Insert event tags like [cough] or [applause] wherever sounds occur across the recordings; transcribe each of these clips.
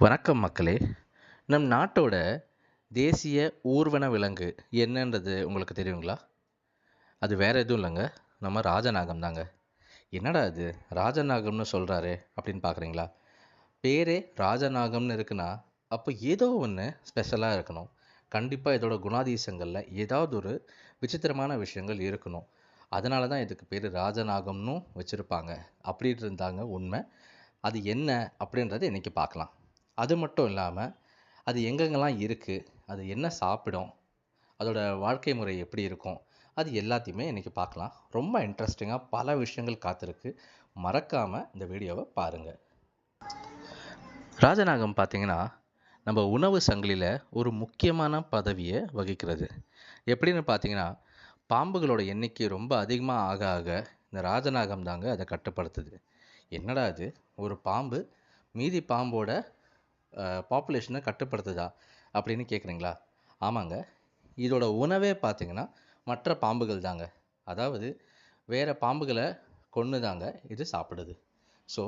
வணக்கம் மக்களே. நம் நாட்டோட தேசிய ஊர்வன விலங்கு என்னன்றது உங்களுக்கு தெரியுங்களா? அது வேற எதுவும் இல்லைங்க. நம்ம ராஜநாகம் தாங்க. என்னடா இது? ராஜநாகம்னு சொல்கிறாரு அப்படின்னு பார்க்குறீங்களா பேரே ராஜநாகம்னு இருக்குன்னா அப்போ ஏதோ ஒன்று ஸ்பெஷலாக இருக்கணும். கண்டிப்பாக இதோட குணாதிசங்களில் ஏதாவது ஒரு விசித்திரமான விஷயங்கள் இருக்கணும். அதனால தான் இதுக்கு பேர் ராஜநாகம்னு வச்சுருப்பாங்க. அப்படி இருந்தாங்க உண்மை. அது என்ன அப்படின்றத இன்றைக்கி பார்க்கலாம் அது மட்டும் இல்லாமல் அது எங்கெங்கெல்லாம் இருக்குது அது என்ன சாப்பிடும் அதோட வாழ்க்கை முறை எப்படி இருக்கும் அது எல்லாத்தையுமே இன்றைக்கி பார்க்கலாம். ரொம்ப இன்ட்ரெஸ்டிங்காக பல விஷயங்கள் காத்திருக்கு. மறக்காமல் இந்த வீடியோவை பாருங்கள் ராஜநாகம் பார்த்திங்கன்னா நம்ம உணவு சங்கிலியில் ஒரு முக்கியமான பதவியை வகிக்கிறது. எப்படின்னு பார்த்தீங்கன்னா பாம்புகளோட எண்ணிக்கை ரொம்ப அதிகமாக ஆக ஆக இந்த ராஜநாகம் தாங்க அதை கட்டுப்படுத்துது. என்னடா இது? ஒரு பாம்பு மீதி பாம்போட பாப்புலேஷனை கட்டுப்படுத்துதா அப்படின்னு கேட்குறீங்களா ஆமாங்க. இதோட உணவே பார்த்தீங்கன்னா மற்ற பாம்புகள் தாங்க. அதாவது வேறு பாம்புகளை கொன்று தாங்க இது சாப்பிடுது. ஸோ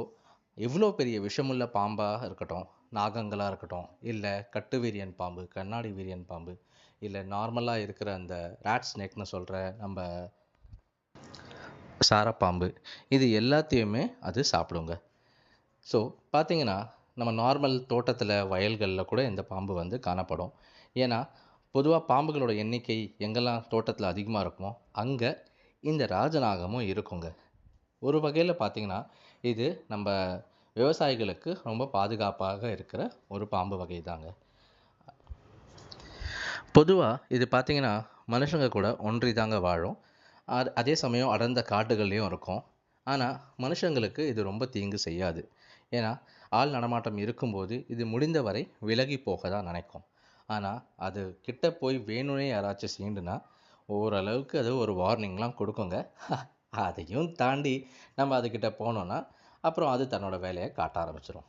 எவ்வளோ பெரிய விஷமுள்ள பாம்பாக இருக்கட்டும் நாகங்களாக இருக்கட்டும் இல்லை கட்டு வீரியன் பாம்பு கண்ணாடி வீரியன் பாம்பு இல்லை நார்மலாக இருக்கிற அந்த ராட் ஸ்னேக்னு சொல்கிற நம்ம சாரப்பாம்பு இது எல்லாத்தையுமே அது சாப்பிடுங்க. ஸோ பார்த்தீங்கன்னா நம்ம நார்மல் தோட்டத்தில் வயல்களில் கூட இந்த பாம்பு வந்து காணப்படும். ஏன்னா பொதுவாக பாம்புகளோட எண்ணிக்கை எங்கெல்லாம் தோட்டத்தில் அதிகமாக இருக்குமோ அங்கே இந்த ராஜநாகமும் இருக்குங்க. ஒரு வகையில் பார்த்தீங்கன்னா இது நம்ம விவசாயிகளுக்கு ரொம்ப பாதுகாப்பாக இருக்கிற ஒரு பாம்பு வகை தாங்க பொதுவாக இது பார்த்திங்கன்னா மனுஷங்க கூட ஒன்றி தாங்க வாழும். அது அதே சமயம் அடர்ந்த காட்டுகள்லேயும் இருக்கும். ஆனால் மனுஷங்களுக்கு இது ரொம்ப தீங்கு செய்யாது. ஏன்னா ஆள் நடமாட்டம் இருக்கும்போது இது முடிந்தவரை விலகி போக தான் நினைக்கும். ஆனால் அது கிட்ட போய் வேணும்னே யாராச்சும் சீண்டுனா ஓரளவுக்கு அது ஒரு வார்னிங்லாம் கொடுக்குங்க. [laughs] அதையும் தாண்டி நம்ம அதுக்கிட்ட போனோன்னா அப்புறம் அது தன்னோட வேலையை காட்ட ஆரம்பிச்சிடும்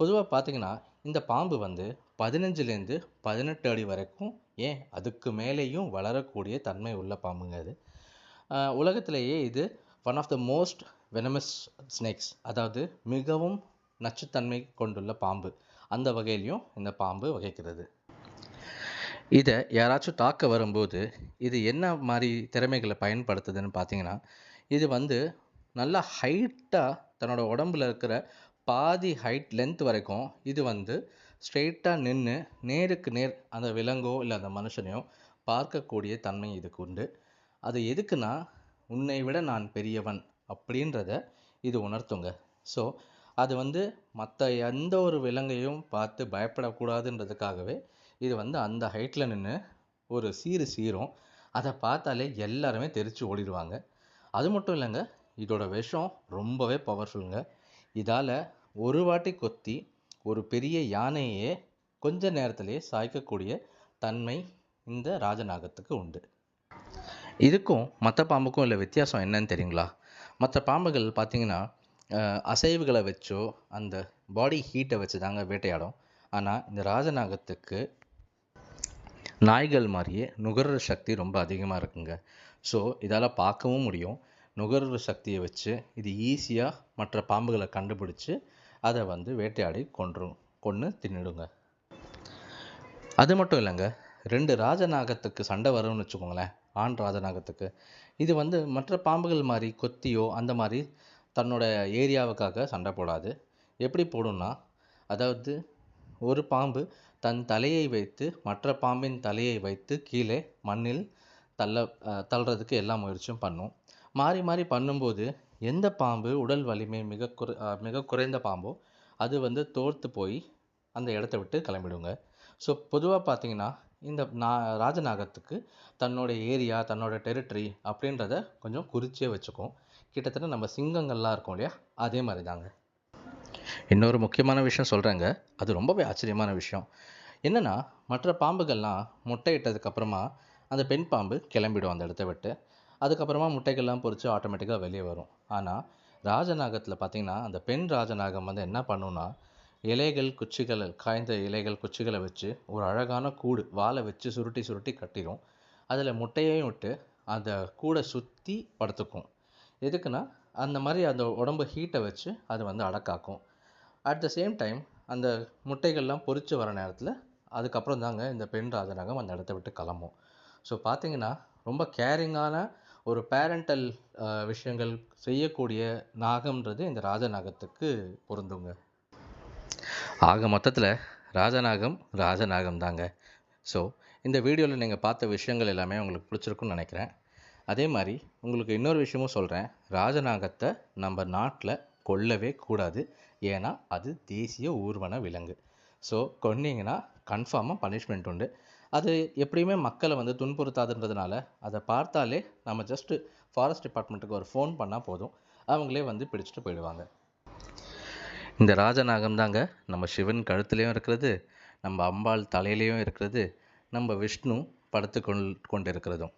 பொதுவாக பார்த்திங்கன்னா இந்த பாம்பு வந்து பதினஞ்சுலேருந்து பதினெட்டு அடி வரைக்கும் ஏன் அதுக்கு மேலேயும் வளரக்கூடிய தன்மை உள்ள பாம்புங்க அது. உலகத்திலேயே இது one of the most venomous snakes அதாவது மிகவும் நச்சுத்தன்மை கொண்டுள்ள பாம்பு. அந்த வகையிலையும் இந்த பாம்பு வகைக்கிறது. இதை யாராச்சும் தாக்க வரும்போது இது என்ன மாதிரி திறமைகளை பயன்படுத்துதுன்னு பார்த்தீங்கன்னா இது வந்து நல்லா ஹைட்டாக தன்னோட உடம்புல இருக்கிற பாதி ஹைட் லென்த் வரைக்கும் இது வந்து ஸ்ட்ரெயிட்டாக நின்று நேருக்கு நேர் அந்த விலங்கோ இல்லை அந்த மனுஷனையோ பார்க்கக்கூடிய தன்மை இதுக்கு உண்டு. அது எதுக்குன்னா உன்னை விட நான் பெரியவன் அப்படின்றத இது உணர்த்துங்க. ஸோ அது வந்து மற்ற எந்த ஒரு விலங்கையும் பார்த்து பயப்படக்கூடாதுன்றதுக்காகவே இது வந்து அந்த ஹைட்டில் நின்று ஒரு சீறு சீரும் அதை பார்த்தாலே எல்லாருமே தெரித்து ஓடிடுவாங்க. அது மட்டும் இல்லைங்க இதோட விஷம் ரொம்பவே பவர்ஃபுல்லுங்க இதால் ஒரு வாட்டி கொத்தி ஒரு பெரிய யானையே கொஞ்ச நேரத்திலேயே சாய்க்கக்கூடிய தன்மை இந்த ராஜநாகத்துக்கு உண்டு. இதுக்கும் மற்ற பாம்புக்கும் உள்ள வித்தியாசம் என்னன்னு தெரியுங்களா? மற்ற பாம்புகள் பார்த்திங்கன்னா அசைவுகளை வச்சோ அந்த பாடி ஹீட்டை வச்சு தாங்க வேட்டையாடும். ஆனால் இந்த ராஜநாகத்துக்கு நாய்கள் மாதிரியே நுகர்ற சக்தி ரொம்ப அதிகமாக இருக்குங்க. ஸோ இதால் பார்க்கவும் முடியும். நுகர்வு சக்தியை வச்சு இது ஈஸியாக மற்ற பாம்புகளை கண்டுபிடிச்சி அதை வந்து வேட்டையாடி கொன்றும் கொன்று தின்னுடுங்க. அது மட்டும் இல்லைங்க ரெண்டு ராஜநாகத்துக்கு சண்டை வரும்னு வச்சுக்கோங்களேன் ஆண் ராஜநாகத்துக்கு. இது வந்து மற்ற பாம்புகள் மாதிரி கொத்தியோ அந்த மாதிரி தன்னோட ஏரியாவுக்காக சண்டை போடாது. எப்படி போடும்னா அதாவது ஒரு பாம்பு தன் தலையை வைத்து மற்ற பாம்பின் தலையை வைத்து கீழே மண்ணில் தள்ள தள்ளுறதுக்கு எல்லா முயற்சியும் பண்ணும். மாறி மாறி பண்ணும்போது எந்த பாம்பு உடல் வலிமை மிக குறை மிக குறைந்த பாம்போ அது வந்து தோர்த்து போய் அந்த இடத்த விட்டு கிளம்பிடுங்க. ஸோ பொதுவாக பார்த்தீங்கன்னா இந்த நா ராஜநாகத்துக்கு தன்னோட ஏரியா தன்னோட டெரிட்டரி அப்படின்றத கொஞ்சம் குறிச்சே வச்சுக்கும். கிட்டத்தட்ட நம்ம சிங்கங்கள்லாம் இருக்கும் இல்லையா? அதே மாதிரி தாங்க இன்னொரு முக்கியமான விஷயம் சொல்கிறேங்க அது ரொம்பவே ஆச்சரியமான விஷயம். என்னென்னா மற்ற பாம்புகள்லாம் முட்டையிட்டதுக்கப்புறமா அந்த பெண் பாம்பு கிளம்பிடும் அந்த இடத்த விட்டு. அதுக்கப்புறமா முட்டைகள்லாம் பொறிச்சு ஆட்டோமேட்டிக்காக வெளியே வரும். ஆனால் ராஜநாகத்தில் பார்த்திங்கன்னா அந்த பெண் ராஜநாகம் வந்து என்ன பண்ணுன்னா இலைகள் குச்சிகள் காய்ந்த இலைகள் குச்சிகளை வச்சு ஒரு அழகான கூடு வாழை வச்சு சுருட்டி சுருட்டி கட்டிடும் அதில் முட்டையையும் விட்டு அந்த கூடை சுற்றி படுத்துக்கும். எதுக்குன்னா அந்த மாதிரி அந்த உடம்பு ஹீட்டை வச்சு அது வந்து அடக்காக்கும். அட் த சேம் டைம் அந்த முட்டைகள்லாம் பொரித்து வர நேரத்தில் அதுக்கப்புறம் தாங்க இந்த பெண் ராஜநாகம் அந்த இடத்த விட்டு கிளம்பும். ஸோ பார்த்தீங்கன்னா ரொம்ப கேரிங்கான ஒரு பேரண்டல் விஷயங்கள் செய்யக்கூடிய நாகம்ன்றது இந்த ராஜநாகத்துக்கு பொருந்துங்க. ஆக மொத்தத்தில் ராஜநாகம் ராஜநாகம் தாங்க. ஸோ இந்த வீடியோவில் நீங்கள் பார்த்த விஷயங்கள் எல்லாமே உங்களுக்கு பிடிச்சிருக்குன்னு நினைக்கிறேன். அதே மாதிரி உங்களுக்கு இன்னொரு விஷயமும் சொல்கிறேன் ராஜநாகத்தை நம்ம நாட்டில் கொல்லவே கூடாது. ஏன்னா அது தேசிய ஊர்வன விலங்கு. ஸோ கொன்னீங்கன்னா கன்ஃபார்மாக பனிஷ்மெண்ட் உண்டு. அது எப்படியுமே மக்களை வந்து துன்புறுத்தாதுன்றதுனால அதை பார்த்தாலே நம்ம ஜஸ்ட்டு ஃபாரஸ்ட் டிபார்ட்மெண்ட்டுக்கு ஒரு ஃபோன் பண்ணால் போதும். அவங்களே வந்து பிடிச்சிட்டு போயிடுவாங்க. இந்த ராஜநாகம் தாங்க நம்ம சிவன் கழுத்துலேயும் இருக்கிறது நம்ம அம்பாள் தலையிலையும் இருக்கிறது நம்ம விஷ்ணு படுத்து கொள் கொண்டு இருக்கிறதும்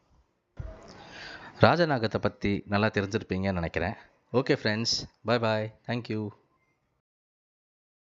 ராஜநாகத்தை பற்றி நல்லா தெரிஞ்சிருப்பீங்கன்னு நினைக்கிறேன். Okay friends bye bye thank you